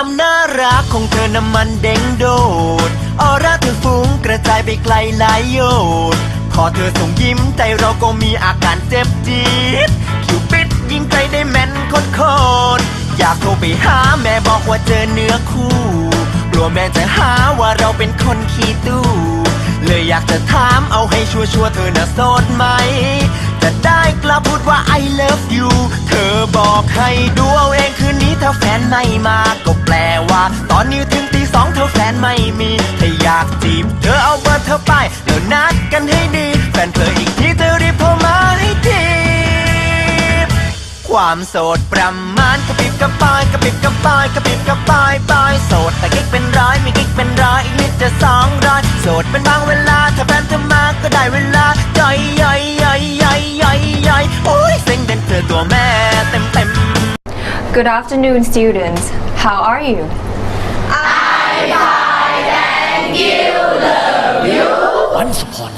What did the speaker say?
ความน่ารักของเธอน้ำมันเด้งโดด ออร่าเธอฟุ้งกระจายไปไกลหลายโยชน์พอเธอส่งยิ้มใจเราก็มีอาการเจ็บจี๊ดคิวปิดยิงใจได้แม่นโคตรอยากโทรไปหาแม่บอกว่าเจอเนื้อคู่กลัวแม่จะหาว่าเราเป็นคนขี้ตู้เลยอยากจะถามเอาให้ชัวร์ๆเธอน่ะโสดไหม จะได้กลับพูดว่า I love you เธอบอกให้ดูเอาเองคืนนี้ถ้าแฟนไม่มาก็ ว่า ตอนนี้ถึงตีสองเธอแฟนไม่มี ถ้าอยากจีบ เธอเอาเบอร์เธอไป แล้วนัดกันให้ดี แฟนเธออีกทีเธอรีบโทรมาให้ทีความโสดประมาณกระปิบกระปายกระปิบกระปายกระปิบกระปายปายโสดแต่กิ๊กเป็นร้อยมีกิ๊กเป็นร้อยอีกนิดจะสองร้อยโสดเป็นบางเวลาถ้าแฟนเธอมาก็ได้เวลาย่อยย่อยย่อยย่อยย่อยย่อยโอ้ยเซ็งเด่นเธอตัวแม่เต็มเต็ม Good afternoon, students. How are you? I'm fine, thank you. Love you. Once upon